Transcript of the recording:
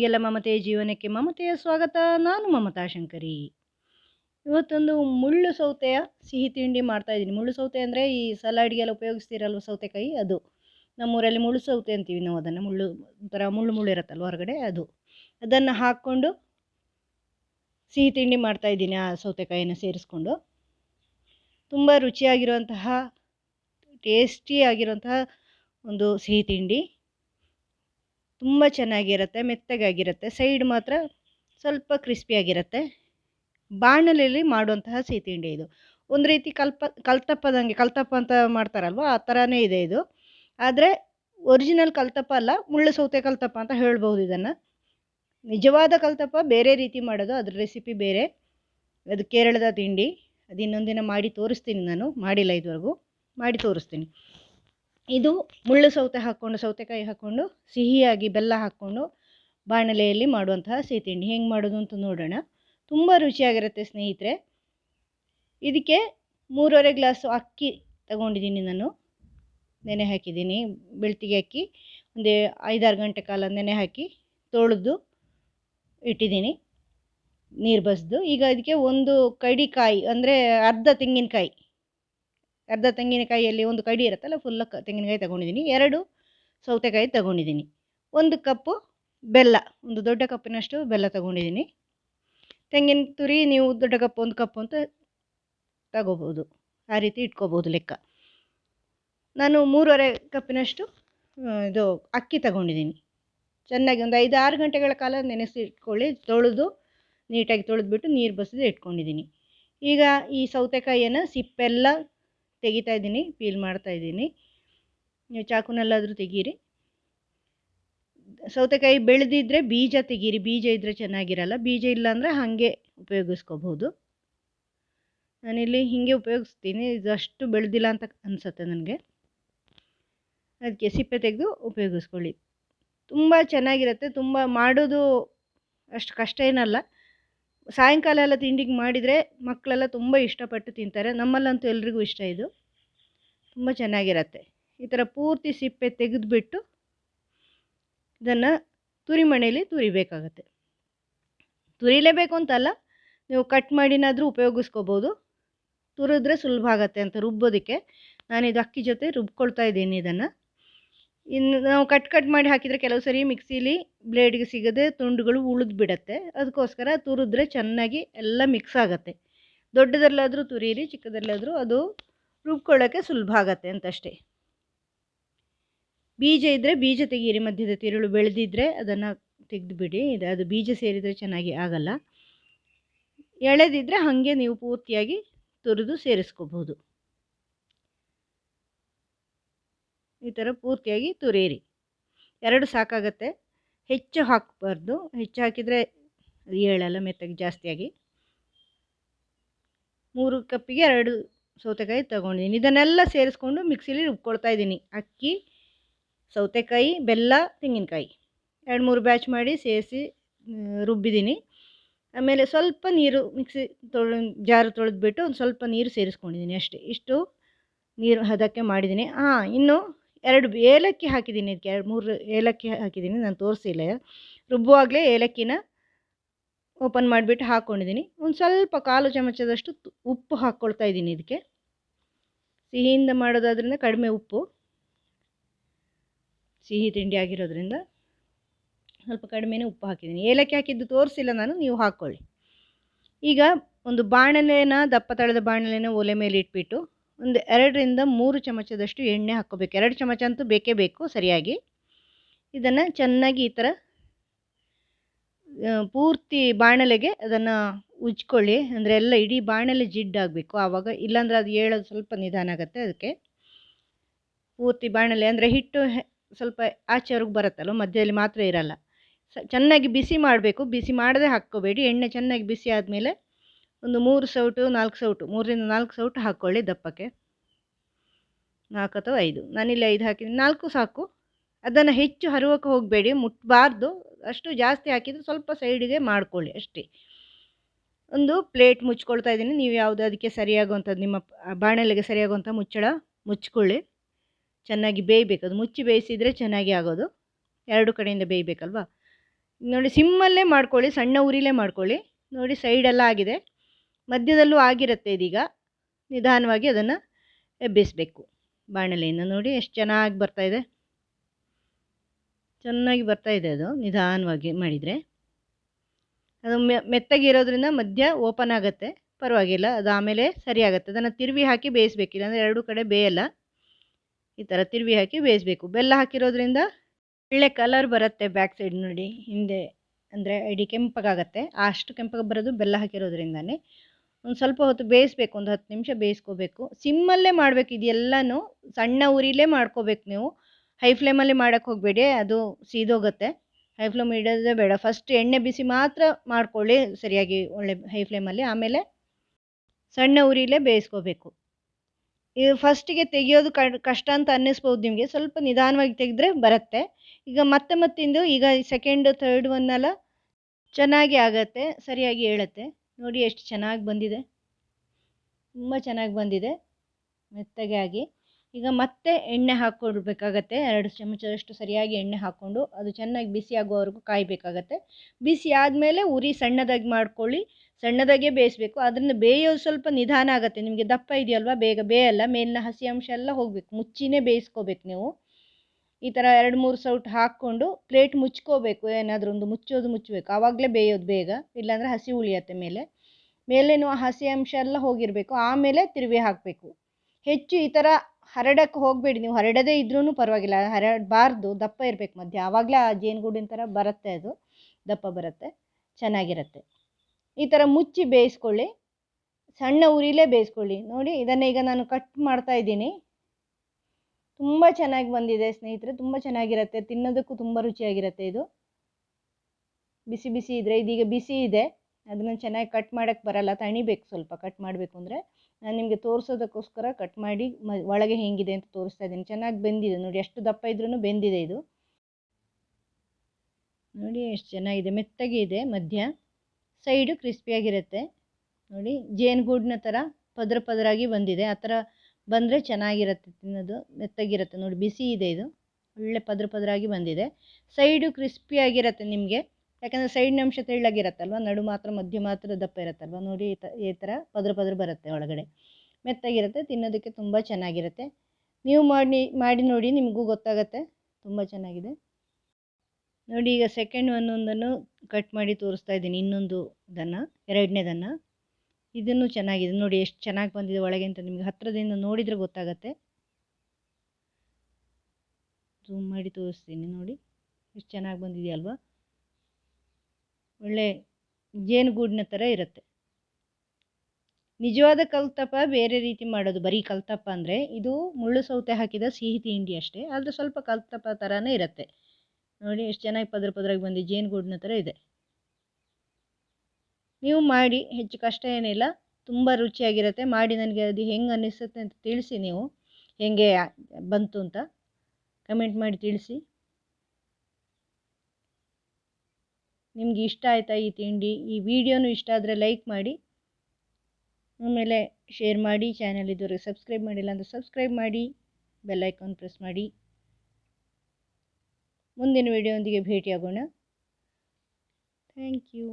ನಿಮಗೆಲ್ಲ ಮಮತೆಯ ಜೀವನಕ್ಕೆ ಮಮತೆಯ ಸ್ವಾಗತ. ನಾನು ಮಮತಾ ಶಂಕರಿ. ಇವತ್ತೊಂದು ಮುಳ್ಳು ಸೌತೆಯ ಸಿಹಿ ತಿಂಡಿ ಮಾಡ್ತಾ ಇದ್ದೀನಿ. ಮುಳ್ಳು ಸೌತೆ ಅಂದರೆ ಈ ಸಲಾಡ್ಗೆಲ್ಲ ಉಪಯೋಗಿಸ್ತೀರಲ್ವ ಸೌತೆಕಾಯಿ? ಅದು. ನಮ್ಮೂರಲ್ಲಿ ಮುಳ್ಳು ಸೌತೆ ಅಂತೀವಿ ನಾವು ಅದನ್ನು. ಮುಳ್ಳು ಒಂಥರ ಮುಳ್ಳು ಮುಳ್ಳು ಇರುತ್ತಲ್ವ ಹೊರಗಡೆ? ಅದು. ಅದನ್ನು ಹಾಕ್ಕೊಂಡು ಸಿಹಿ ತಿಂಡಿ ಮಾಡ್ತಾ ಇದ್ದೀನಿ ಆ ಸೌತೆಕಾಯಿನ ಸೇರಿಸ್ಕೊಂಡು. ತುಂಬ ರುಚಿಯಾಗಿರುವಂತಹ ಟೇಸ್ಟಿಯಾಗಿರುವಂತಹ ಒಂದು ಸಿಹಿ ತಿಂಡಿ. ತುಂಬ ಚೆನ್ನಾಗಿರುತ್ತೆ, ಮೆತ್ತಗಾಗಿರುತ್ತೆ, ಸೈಡ್ ಮಾತ್ರ ಸ್ವಲ್ಪ ಕ್ರಿಸ್ಪಿಯಾಗಿರುತ್ತೆ. ಬಾಣಲೆಯಲ್ಲಿ ಮಾಡುವಂತಹ ಸಿಹಿ ತಿಂಡಿ ಇದು. ಒಂದು ರೀತಿ ಕಲ್ಪ ಕಲ್ತಪ್ಪದಂಗೆ ಕಲ್ತಪ್ಪ ಅಂತ ಮಾಡ್ತಾರಲ್ವ, ಆ ಥರನೇ ಇದೆ ಇದು. ಆದರೆ ಒರಿಜಿನಲ್ ಕಲ್ತಪ್ಪ ಅಲ್ಲ, ಮುಳ್ಳು ಸೌತೆ ಕಲ್ತಪ್ಪ ಅಂತ ಹೇಳ್ಬೋದು ಇದನ್ನು. ನಿಜವಾದ ಕಲ್ತಪ್ಪ ಬೇರೆ ರೀತಿ ಮಾಡೋದು, ಅದ್ರ ರೆಸಿಪಿ ಬೇರೆ. ಅದು ಕೇರಳದ ತಿಂಡಿ. ಅದು ಇನ್ನೊಂದಿನ ಮಾಡಿ ತೋರಿಸ್ತೀನಿ ನಾನು, ಮಾಡಿಲ್ಲ ಇದುವರೆಗೂ. ಮಾಡಿ ತೋರಿಸ್ತೀನಿ. ಇದು ಮುಳ್ಳು ಸೌತೆ ಹಾಕ್ಕೊಂಡು, ಸೌತೆಕಾಯಿ ಹಾಕ್ಕೊಂಡು, ಸಿಹಿಯಾಗಿ ಬೆಲ್ಲ ಹಾಕ್ಕೊಂಡು ಬಾಣಲೆಯಲ್ಲಿ ಮಾಡುವಂತಹ ಸಿಹಿ ತಿಂಡಿ ಹೆಂಗೆ ಮಾಡೋದು ಅಂತ ನೋಡೋಣ. ತುಂಬ ರುಚಿಯಾಗಿರುತ್ತೆ ಸ್ನೇಹಿತರೆ. ಇದಕ್ಕೆ ಮೂರುವರೆ ಗ್ಲಾಸು ಅಕ್ಕಿ ತಗೊಂಡಿದ್ದೀನಿ ನಾನು. ನೆನೆ ಹಾಕಿದ್ದೀನಿ. ಬೆಳ್ತಿಗೆ ಅಕ್ಕಿ, ಒಂದು ಐದಾರು ಗಂಟೆ ಕಾಲ ನೆನೆ ಹಾಕಿ ತೊಳೆದು ಇಟ್ಟಿದ್ದೀನಿ. ನೀರು ಬಸಿದು. ಈಗ ಅದಕ್ಕೆ ಒಂದು ಕಡಿಕಾಯಿ, ಅಂದರೆ ಅರ್ಧ ತೆಂಗಿನಕಾಯಿ ಅರ್ಧ ತೆಂಗಿನಕಾಯಿಯಲ್ಲಿ ಒಂದು ಕಡಿ ಇರುತ್ತಲ್ಲ ಫುಲ್ಲ ಕ ತೆಂಗಿನಕಾಯಿ ತಗೊಂಡಿದ್ದೀನಿ. ಎರಡು ಸೌತೆಕಾಯಿ ತಗೊಂಡಿದ್ದೀನಿ. ಒಂದು ಕಪ್ಪು ಬೆಲ್ಲ, ಒಂದು ದೊಡ್ಡ ಕಪ್ಪಿನಷ್ಟು ಬೆಲ್ಲ ತಗೊಂಡಿದ್ದೀನಿ. ತೆಂಗಿನ ತುರಿ ನೀವು ದೊಡ್ಡ ಕಪ್ಪು, ಒಂದು ಕಪ್ಪು ಅಂತ ತಗೋಬೋದು. ಆ ರೀತಿ ಇಟ್ಕೋಬೋದು ಲೆಕ್ಕ. ನಾನು ಮೂರುವರೆ ಕಪ್ಪಿನಷ್ಟು ಇದು ಅಕ್ಕಿ ತಗೊಂಡಿದ್ದೀನಿ. ಚೆನ್ನಾಗಿ ಒಂದು ಐದು ಆರು ಗಂಟೆಗಳ ಕಾಲ ನೆನೆಸಿ ಇಟ್ಕೊಳ್ಳಿ ತೊಳೆದು ನೀಟಾಗಿ ತೊಳೆದ್ಬಿಟ್ಟು ನೀರು ಬಸಿದು ಇಟ್ಕೊಂಡಿದ್ದೀನಿ. ಈಗ ಈ ಸೌತೆಕಾಯಿಯನ್ನು ಸಿಪ್ಪೆಲ್ಲ ತೆಗಿತಾ ಇದ್ದೀನಿ ಪೀಲ್ ಮಾಡ್ತಾ ಇದ್ದೀನಿ. ನೀವು ಚಾಕುನಲ್ಲಾದರೂ ತೆಗೀರಿ. ಸೌತೆಕಾಯಿ ಬೆಳೆದಿದ್ದರೆ ಬೀಜ ತೆಗೀರಿ, ಬೀಜ ಇದ್ದರೆ ಚೆನ್ನಾಗಿರಲ್ಲ. ಬೀಜ ಇಲ್ಲ ಅಂದರೆ ಹಾಗೆ ಉಪಯೋಗಿಸ್ಕೋಬೋದು ನಾನಿಲ್ಲಿ ಹೀಗೆ ಉಪಯೋಗಿಸ್ತೀನಿ, ಇದು ಅಷ್ಟು ಬೆಳೆದಿಲ್ಲ ಅಂತ ಅನಿಸುತ್ತೆ ನನಗೆ. ಅದಕ್ಕೆ ಸಿಪ್ಪೆ ತೆಗೆದು ಉಪಯೋಗಿಸ್ಕೊಳ್ಳಿ. ತುಂಬ ಚೆನ್ನಾಗಿರುತ್ತೆ, ತುಂಬ ಮಾಡೋದು ಅಷ್ಟು ಕಷ್ಟ ಏನಲ್ಲ. ಸಾಯಂಕಾಲ ಎಲ್ಲ ತಿಂಡಿಗೆ ಮಾಡಿದರೆ ಮಕ್ಕಳೆಲ್ಲ ತುಂಬ ಇಷ್ಟಪಟ್ಟು ತಿಂತಾರೆ. ನಮ್ಮಲ್ಲಂತೂ ಎಲ್ರಿಗೂ ಇಷ್ಟ ಇದು. ತುಂಬ ಚೆನ್ನಾಗಿರತ್ತೆ. ಈ ಥರ ಪೂರ್ತಿ ಸಿಪ್ಪೆ ತೆಗೆದುಬಿಟ್ಟು ಇದನ್ನು ತುರಿ ಮಣೆಯಲ್ಲಿ ತುರಿಬೇಕಾಗತ್ತೆ. ತುರಿಲೇಬೇಕು ಅಂತಲ್ಲ, ನೀವು ಕಟ್ ಮಾಡಿನಾದರೂ ಉಪಯೋಗಿಸ್ಕೋಬೋದು. ತುರಿದ್ರೆ ಸುಲಭ ಆಗುತ್ತೆ ಅಂತ ರುಬ್ಬೋದಕ್ಕೆ. ನಾನಿದು ಅಕ್ಕಿ ಜೊತೆ ರುಬ್ಕೊಳ್ತಾ ಇದ್ದೀನಿ ಇದನ್ನು. ಇನ್ನು ನಾವು ಕಟ್ ಕಟ್ ಮಾಡಿ ಹಾಕಿದರೆ ಕೆಲವು ಸರಿ ಮಿಕ್ಸಿಲಿ ಬ್ಲೇಡಿಗೆ ಸಿಗದೆ ತುಂಡುಗಳು ಉಳಿದು ಬಿಡತ್ತೆ. ಅದಕ್ಕೋಸ್ಕರ ತುರಿದ್ರೆ ಚೆನ್ನಾಗಿ ಎಲ್ಲ ಮಿಕ್ಸ್ ಆಗುತ್ತೆ. ದೊಡ್ಡದಲ್ಲಾದರೂ ತುರಿಯಿರಿ ಚಿಕ್ಕದಲ್ಲಾದರೂ ಅದು ರುಬ್ಕೊಳ್ಳೋಕ್ಕೆ ಸುಲಭ ಆಗತ್ತೆ ಅಂತಷ್ಟೇ. ಬೀಜ ಇದ್ದರೆ ಬೀಜ ತೆಗೀರಿ, ಮಧ್ಯದ ತಿರುಳು ಬೆಳೆದಿದ್ದರೆ ಅದನ್ನು ತೆಗೆದುಬಿಡಿ. ಇದು ಅದು ಬೀಜ ಸೇರಿದರೆ ಚೆನ್ನಾಗಿ ಆಗಲ್ಲ. ಎಳೆದಿದ್ದರೆ ಹಾಗೆ ನೀವು ಪೂರ್ತಿಯಾಗಿ ತುರಿದು ಸೇರಿಸ್ಕೋಬೋದು ಈ ಥರ ಪೂರ್ತಿಯಾಗಿ ತುರಿಯಿರಿ. ಎರಡು ಸಾಕಾಗತ್ತೆ. ಹೆಚ್ಚು ಹಾಕಬಾರ್ದು. ಹೆಚ್ಚು ಹಾಕಿದರೆ ಅದು ಮೆತ್ತಗೆ ಜಾಸ್ತಿಯಾಗಿ ಮೂರು ಕಪ್ಪಿಗೆ ಎರಡು ಸೌತೆಕಾಯಿ ತೊಗೊಂಡಿದ್ದೀನಿ ಇದನ್ನೆಲ್ಲ ಸೇರಿಸ್ಕೊಂಡು ಮಿಕ್ಸಿಲಿ ರುಬ್ಕೊಳ್ತಾ ಇದ್ದೀನಿ. ಅಕ್ಕಿ, ಸೌತೆಕಾಯಿ, ಬೆಲ್ಲ, ತೆಂಗಿನಕಾಯಿ. ಎರಡು ಮೂರು ಬ್ಯಾಚ್ ಮಾಡಿ ಸೇರಿಸಿ ರುಬ್ಬಿದ್ದೀನಿ. ಆಮೇಲೆ ಸ್ವಲ್ಪ ನೀರು ಮಿಕ್ಸಿ ತೊಳೆ ಜಾರು ತೊಳೆದ್ಬಿಟ್ಟು ಒಂದು ಸ್ವಲ್ಪ ನೀರು ಸೇರಿಸ್ಕೊಂಡಿದ್ದೀನಿ ಅಷ್ಟೇ. ಇಷ್ಟು ನೀರು ಹದಕ್ಕೆ ಮಾಡಿದ್ದೀನಿ. ಹಾಂ, ಇನ್ನು ಎರಡು ಏಲಕ್ಕಿ ಹಾಕಿದ್ದೀನಿ ಇದಕ್ಕೆ, ಎರಡು ಮೂರು ಏಲಕ್ಕಿ ಹಾಕಿದ್ದೀನಿ, ನಾನು ತೋರಿಸಿಲ್ಲ. ರುಬ್ಬುವಾಗಲೇ ಏಲಕ್ಕಿನ ಓಪನ್ ಮಾಡಿಬಿಟ್ಟು ಹಾಕ್ಕೊಂಡಿದ್ದೀನಿ ಒಂದು ಸ್ವಲ್ಪ ಕಾಲು ಚಮಚದಷ್ಟು ಉಪ್ಪು ಹಾಕ್ಕೊಳ್ತಾ ಇದ್ದೀನಿ ಇದಕ್ಕೆ. ಸಿಹಿಯಿಂದ ಮಾಡೋದಾದ್ರಿಂದ ಕಡಿಮೆ ಉಪ್ಪು. ಸಿಹಿ ತಿಂಡಿ ಆಗಿರೋದ್ರಿಂದ ಸ್ವಲ್ಪ ಕಡಿಮೆನೇ ಉಪ್ಪು ಹಾಕಿದ್ದೀನಿ. ಏಲಕ್ಕಿ ಹಾಕಿದ್ದು ತೋರಿಸಿಲ್ಲ ನಾನು, ನೀವು ಹಾಕ್ಕೊಳ್ಳಿ. ಈಗ ಒಂದು ಬಾಣಲೆನ, ದಪ್ಪ ತಳದ ಬಾಣಲೆನ ಒಲೆ ಮೇಲೆ ಇಟ್ಬಿಟ್ಟು ಒಂದು ಎರಡರಿಂದ ಮೂರು ಚಮಚದಷ್ಟು ಎಣ್ಣೆ ಹಾಕ್ಕೋಬೇಕು. ಎರಡು ಚಮಚ ಅಂತೂ ಬೇಕೇ ಬೇಕು ಸರಿಯಾಗಿ. ಇದನ್ನು ಚೆನ್ನಾಗಿ ಈ ಥರ ಪೂರ್ತಿ ಬಾಣಲೆಗೆ ಅದನ್ನು ಉಜ್ಕೊಳ್ಳಿ. ಅಂದರೆ ಎಲ್ಲ ಇಡೀ ಬಾಣಲೆ ಜಿಡ್ಡಾಗಬೇಕು ಆವಾಗ. ಇಲ್ಲಾಂದರೆ ಅದು ಹೇಳೋದು ಸ್ವಲ್ಪ ನಿಧಾನ ಆಗುತ್ತೆ ಅದಕ್ಕೆ. ಪೂರ್ತಿ ಬಾಣಲೆ ಅಂದರೆ ಹಿಟ್ಟು ಸ್ವಲ್ಪ ಆಚೆವರೆಗೆ ಬರುತ್ತಲ್ಲ ಮಧ್ಯದಲ್ಲಿ ಮಾತ್ರ ಇರಲ್ಲ. ಚೆನ್ನಾಗಿ ಬಿಸಿ ಮಾಡಬೇಕು. ಬಿಸಿ ಮಾಡದೆ ಹಾಕ್ಕೋಬೇಡಿ. ಎಣ್ಣೆ ಚೆನ್ನಾಗಿ ಬಿಸಿ ಆದಮೇಲೆ ಒಂದು ಮೂರು ಸೌಟು, ನಾಲ್ಕು ಸೌಟು, ಮೂರರಿಂದ ನಾಲ್ಕು ಸೌಟು ಹಾಕ್ಕೊಳ್ಳಿ ದಪ್ಪಕ್ಕೆ. ನಾಲ್ಕು ಅಥವಾ ಐದು. ನಾನಿಲ್ಲಿ ಐದು ಹಾಕಿದ್ದೀನಿ. ನಾಲ್ಕು ಸಾಕು. ಅದನ್ನು ಹೆಚ್ಚು ಹರುವಕ್ಕೆ ಹೋಗಬೇಡಿ. ಮುಟ್ಟಬಾರ್ದು ಅಷ್ಟು ಜಾಸ್ತಿ ಹಾಕಿದ್ರೆ ಸ್ವಲ್ಪ ಸೈಡಿಗೆ ಮಾಡ್ಕೊಳ್ಳಿ ಅಷ್ಟೇ. ಒಂದು ಪ್ಲೇಟ್ ಮುಚ್ಕೊಳ್ತಾ ಇದ್ದೀನಿ. ನೀವು ಯಾವುದು ಅದಕ್ಕೆ ಸರಿಯಾಗುವಂಥದ್ದು, ನಿಮ್ಮ ಬಾಣಲೆಗೆ ಸರಿಯಾಗುವಂಥ ಮುಚ್ಚಳ ಮುಚ್ಕೊಳ್ಳಿ. ಚೆನ್ನಾಗಿ ಬೇಯಬೇಕು. ಅದು ಮುಚ್ಚಿ ಬೇಯಿಸಿದರೆ ಚೆನ್ನಾಗಿ ಆಗೋದು. ಎರಡು ಕಡೆಯಿಂದ ಬೇಯಬೇಕಲ್ವಾ? ನೋಡಿ, ಸಿಮ್ಮಲ್ಲೇ ಮಾಡ್ಕೊಳ್ಳಿ. ಸಣ್ಣ ಉರಿಲೇ ಮಾಡ್ಕೊಳ್ಳಿ. ನೋಡಿ, ಸೈಡೆಲ್ಲ ಆಗಿದೆ. ಮಧ್ಯದಲ್ಲೂ ಆಗಿರುತ್ತೆ ಇದೀಗ. ನಿಧಾನವಾಗಿ ಅದನ್ನು ಎಬ್ಬಿಸಬೇಕು. ಬಾಣಲೆಯನ್ನು ನೋಡಿ ಎಷ್ಟು ಚೆನ್ನಾಗಿ ಬರ್ತಾಯಿದೆ ಚೆನ್ನಾಗಿ ಬರ್ತಾ ಇದೆ ಅದು, ನಿಧಾನವಾಗಿ ಮಾಡಿದರೆ. ಅದು ಮೆತ್ತಗಿರೋದ್ರಿಂದ ಮಧ್ಯ ಓಪನ್ ಆಗುತ್ತೆ. ಪರವಾಗಿಲ್ಲ, ಅದು ಆಮೇಲೆ ಸರಿ ಆಗುತ್ತೆ. ಅದನ್ನು ತಿರುವಿ ಹಾಕಿ ಬೇಯಿಸ್ಬೇಕು. ಇಲ್ಲಾಂದರೆ ಎರಡೂ ಕಡೆ ಬೇಯಲ್ಲ. ಈ ಥರ ತಿರುವಿ ಹಾಕಿ ಬೇಯಿಸ್ಬೇಕು. ಬೆಲ್ಲ ಹಾಕಿರೋದ್ರಿಂದ ಒಳ್ಳೆ ಕಲರ್ ಬರುತ್ತೆ ಬ್ಯಾಕ್ ಸೈಡ್ ನೋಡಿ. ಹಿಂದೆ, ಅಂದರೆ ಇಡೀ ಕೆಂಪಗಾಗತ್ತೆ ಅಷ್ಟು ಕೆಂಪಗೆ ಬರೋದು ಬೆಲ್ಲ ಹಾಕಿರೋದ್ರಿಂದನೇ. ಒಂದು ಸ್ವಲ್ಪ ಹೊತ್ತು ಬೇಯಿಸ್ಬೇಕು, ಒಂದು ಹತ್ತು ನಿಮಿಷ ಬೇಯಿಸ್ಕೋಬೇಕು. ಸಿಮ್ಮಲ್ಲೇ ಮಾಡಬೇಕು, ಇದೆಲ್ಲನೂ ಸಣ್ಣ ಉರಿಲೇ ಮಾಡ್ಕೋಬೇಕು ನೀವು. ಹೈ ಫ್ಲೇಮಲ್ಲಿ ಮಾಡೋಕ್ಕೆ ಹೋಗಬೇಡಿ, ಅದು ಸೀದೋಗುತ್ತೆ. ಹೈ ಫ್ಲೇಮ್ ಇಡೋದೇ ಬೇಡ. ಫಸ್ಟ್ ಎಣ್ಣೆ ಬಿಸಿ ಮಾತ್ರ ಮಾಡ್ಕೊಳ್ಳಿ, ಸರಿಯಾಗಿ ಒಳ್ಳೆ ಹೈ ಫ್ಲೇಮಲ್ಲಿ. ಆಮೇಲೆ ಸಣ್ಣ ಉರಿಲೇ ಬೇಯಿಸ್ಕೋಬೇಕು. ಇದು ಫಸ್ಟಿಗೆ ತೆಗಿಯೋದು ಕಷ್ಟ ಅಂತ ಅನ್ನಿಸ್ಬೋದು ನಿಮಗೆ. ಸ್ವಲ್ಪ ನಿಧಾನವಾಗಿ ತೆಗೆದ್ರೆ ಬರುತ್ತೆ. ಈಗ ಮತ್ತೆ ಮತ್ತಿಂದು, ಈಗ ಸೆಕೆಂಡ್ ಥರ್ಡ್ ಒನ್ನೆಲ್ಲ ಚೆನ್ನಾಗಿ ಆಗತ್ತೆ, ಸರಿಯಾಗಿ ಹೇಳುತ್ತೆ ನೋಡಿ ಎಷ್ಟು ಚೆನ್ನಾಗಿ ಬಂದಿದೆ. ತುಂಬ ಚೆನ್ನಾಗಿ ಬಂದಿದೆ. ಮೆತ್ತಗೆ ಆಗಿ. ಈಗ ಮತ್ತೆ ಎಣ್ಣೆ ಹಾಕ್ಕೊಡ್ಬೇಕಾಗತ್ತೆ ಎರಡು ಚಮಚದಷ್ಟು ಸರಿಯಾಗಿ ಎಣ್ಣೆ ಹಾಕ್ಕೊಂಡು ಅದು ಚೆನ್ನಾಗಿ ಬಿಸಿ ಆಗುವವರೆಗೂ ಕಾಯಬೇಕಾಗತ್ತೆ. ಬಿಸಿ ಆದಮೇಲೆ ಉರಿ ಸಣ್ಣದಾಗಿ ಮಾಡ್ಕೊಳ್ಳಿ. ಸಣ್ಣದಾಗೆ ಬೇಯಿಸಬೇಕು. ಅದರಿಂದ ಬೇಯೋದು ಸ್ವಲ್ಪ ನಿಧಾನ ಆಗುತ್ತೆ. ನಿಮಗೆ ದಪ್ಪ ಇದೆಯಲ್ವ? ಬೇಗ ಬೇಯಲ್ಲ. ಮೇಲಿನ ಹಸಿ ಅಂಶ ಎಲ್ಲ ಹೋಗಬೇಕು. ಮುಚ್ಚಿನೇ ಬೇಯಿಸ್ಕೋಬೇಕು ನೀವು. ಈ ಥರ ಎರಡು ಮೂರು ಸೌಟ್ ಹಾಕ್ಕೊಂಡು ಪ್ಲೇಟ್ ಮುಚ್ಕೋಬೇಕು. ಏನಾದರೂ ಒಂದು ಮುಚ್ಚೋದು ಮುಚ್ಚಬೇಕು. ಆವಾಗಲೇ ಬೇಯೋದು ಬೇಗ. ಇಲ್ಲಾಂದರೆ ಹಸಿ ಉಳಿಯತ್ತೆ ಮೇಲೆ. ಮೇಲೇನು ಹಸಿ ಅಂಶ ಎಲ್ಲ ಹೋಗಿರಬೇಕು. ಆಮೇಲೆ ತಿರುವಿ ಹಾಕಬೇಕು. ಹೆಚ್ಚು ಈ ಥರ ಹರಡಕ್ಕೆ ಹೋಗಬೇಡಿ. ನೀವು ಹರಡದೇ ಇದ್ರೂ ಪರವಾಗಿಲ್ಲ. ಹರಡಬಾರ್ದು. ದಪ್ಪ ಇರಬೇಕು ಮಧ್ಯ. ಆವಾಗಲೇ ಆ ಜೇನುಗೂಡಿನ ಥರ ಬರುತ್ತೆ ಅದು. ದಪ್ಪ ಬರುತ್ತೆ. ಚೆನ್ನಾಗಿರುತ್ತೆ. ಈ ಥರ ಮುಚ್ಚಿ ಬೇಯಿಸ್ಕೊಳ್ಳಿ. ಸಣ್ಣ ಉರಿಲೇ ಬೇಯಿಸ್ಕೊಳ್ಳಿ. ನೋಡಿ, ಇದನ್ನು ಈಗ ನಾನು ಕಟ್ ಮಾಡ್ತಾ ಇದ್ದೀನಿ. ತುಂಬ ಚೆನ್ನಾಗಿ ಬಂದಿದೆ ಸ್ನೇಹಿತರೆ, ತುಂಬ ಚೆನ್ನಾಗಿರುತ್ತೆ, ತಿನ್ನೋದಕ್ಕೂ ತುಂಬ ರುಚಿಯಾಗಿರುತ್ತೆ ಇದು. ಬಿಸಿ ಬಿಸಿ ಇದ್ದರೆ ಇದೀಗ ಬಿಸಿ ಇದೆ, ಅದನ್ನು ಚೆನ್ನಾಗಿ ಕಟ್ ಮಾಡೋಕ್ಕೆ ಬರಲ್ಲ, ತಣಿಬೇಕು ಸ್ವಲ್ಪ ಕಟ್ ಮಾಡಬೇಕು ಅಂದರೆ. ನಾನು ನಿಮಗೆ ತೋರಿಸೋದಕ್ಕೋಸ್ಕರ ಕಟ್ ಮಾಡಿ, ಮ, ಒಳಗೆ ಹೇಗಿದೆ ಅಂತ ತೋರಿಸ್ತಾ ಇದ್ದೀನಿ. ಚೆನ್ನಾಗಿ ಬೆಂದಿದೆ ನೋಡಿ, ಎಷ್ಟು ದಪ್ಪ ಇದ್ರೂ ಬೆಂದಿದೆ ಇದು. ನೋಡಿ, ಎಷ್ಟು ಚೆನ್ನಾಗಿದೆ, ಮೆತ್ತಗೆ ಇದೆ ಮಧ್ಯ. ಸೈಡು ಕ್ರಿಸ್ಪಿಯಾಗಿರುತ್ತೆ ನೋಡಿ, ಜೇನುಗೂಡಿನ ಥರ ಪದರ ಪದರಾಗಿ ಬಂದಿದೆ. ಆ ಥರ ಬಂದರೆ ಚೆನ್ನಾಗಿರುತ್ತೆ, ತಿನ್ನೋದು ಮೆತ್ತಗಿರುತ್ತೆ. ನೋಡಿ ಬಿಸಿ ಇದೆ ಇದು. ಒಳ್ಳೆ ಪದ್ರ ಪದರಾಗಿ ಬಂದಿದೆ. ಸೈಡು ಕ್ರಿಸ್ಪಿಯಾಗಿರುತ್ತೆ ನಿಮಗೆ. ಯಾಕಂದರೆ ಸೈಡ್ನ ಅಂಶ ತೆಳ್ಳಗಿರುತ್ತಲ್ವ? ನಡು ಮಾತ್ರ, ಮಧ್ಯ ಮಾತ್ರ ದಪ್ಪ ಇರುತ್ತಲ್ವ? ನೋಡಿ ಈ ಥರ ಪದ್ರ ಪದ್ರ ಬರುತ್ತೆ ಒಳಗಡೆ. ಮೆತ್ತಗಿರುತ್ತೆ, ತಿನ್ನೋದಕ್ಕೆ ತುಂಬ ಚೆನ್ನಾಗಿರುತ್ತೆ. ನೀವು ಮಾಡಿ ಮಾಡಿ ನೋಡಿ, ನಿಮಗೂ ಗೊತ್ತಾಗುತ್ತೆ. ತುಂಬ ಚೆನ್ನಾಗಿದೆ. ನೋಡಿ ಈಗ ಸೆಕೆಂಡ್ ಒಂದೊಂದನ್ನು ಕಟ್ ಮಾಡಿ ತೋರಿಸ್ತಾ ಇದ್ದೀನಿ. ಇನ್ನೊಂದು ಇದನ್ನು ಎರಡನೇದನ್ನು ಇದನ್ನು ಚೆನ್ನಾಗಿದೆ. ನೋಡಿ ಎಷ್ಟು ಚೆನ್ನಾಗಿ ಬಂದಿದೆ ಒಳಗೆ ಅಂತ ನಿಮಗೆ ಹತ್ತಿರದಿಂದ ನೋಡಿದರೆ ಗೊತ್ತಾಗತ್ತೆ. ಝೂಮ್ ಮಾಡಿ ತೋರಿಸ್ತೀನಿ ನೋಡಿ. ಎಷ್ಟು ಚೆನ್ನಾಗಿ ಬಂದಿದೆಯಲ್ವಾ ಒಳ್ಳೆ ಜೇನುಗೂಡಿನ ಥರ ಇರುತ್ತೆ. ನಿಜವಾದ ಕಲ್ತಪ್ಪ ಬೇರೆ ರೀತಿ ಮಾಡೋದು. ಬರೀ ಕಲ್ತಪ್ಪ ಅಂದರೆ ಇದು ಮುಳ್ಳು ಸೌತೆ ಹಾಕಿದ ಸಿಹಿ ತಿಂಡಿ ಅಷ್ಟೇ. ಆದರೆ ಸ್ವಲ್ಪ ಕಲ್ತಪ್ಪ ಥರನೇ ಇರುತ್ತೆ. ನೋಡಿ ಎಷ್ಟು ಚೆನ್ನಾಗಿ ಪದ್ರ ಪದ್ರಾಗಿ ಬಂದಿದೆ. ಜೇನುಗೂಡಿನ ಥರ ಇದೆ. ನೀವು ಮಾಡಿ, ಹೆಚ್ಚು ಕಷ್ಟ ಏನಿಲ್ಲ, ತುಂಬ ರುಚಿಯಾಗಿರುತ್ತೆ. ಮಾಡಿ ನನಗೆ ಅದು ಹೆಂಗೆ ಅನ್ನಿಸುತ್ತೆ ಅಂತ ತಿಳಿಸಿ ನೀವು. ಹೇಗೆ ಬಂತು ಅಂತ ಕಮೆಂಟ್ ಮಾಡಿ ತಿಳಿಸಿ. ನಿಮ್ಗೆ ಇಷ್ಟ ಆಯಿತಾ ಈ ತಿಂಡಿ? ಈ ವಿಡಿಯೋನು ಇಷ್ಟ ಆದರೆ ಲೈಕ್ ಮಾಡಿ. ಆಮೇಲೆ ಶೇರ್ ಮಾಡಿ. ಚಾನಲ್ ಇದುವರೆಗೆ ಸಬ್ಸ್ಕ್ರೈಬ್ ಮಾಡಿಲ್ಲ ಅಂದರೆ ಸಬ್ಸ್ಕ್ರೈಬ್ ಮಾಡಿ. ಬೆಲ್ ಐಕಾನ್ ಪ್ರೆಸ್ ಮಾಡಿ. ಮುಂದಿನ ವಿಡಿಯೋದೊಂದಿಗೆ ಭೇಟಿಯಾಗೋಣ. Thank you.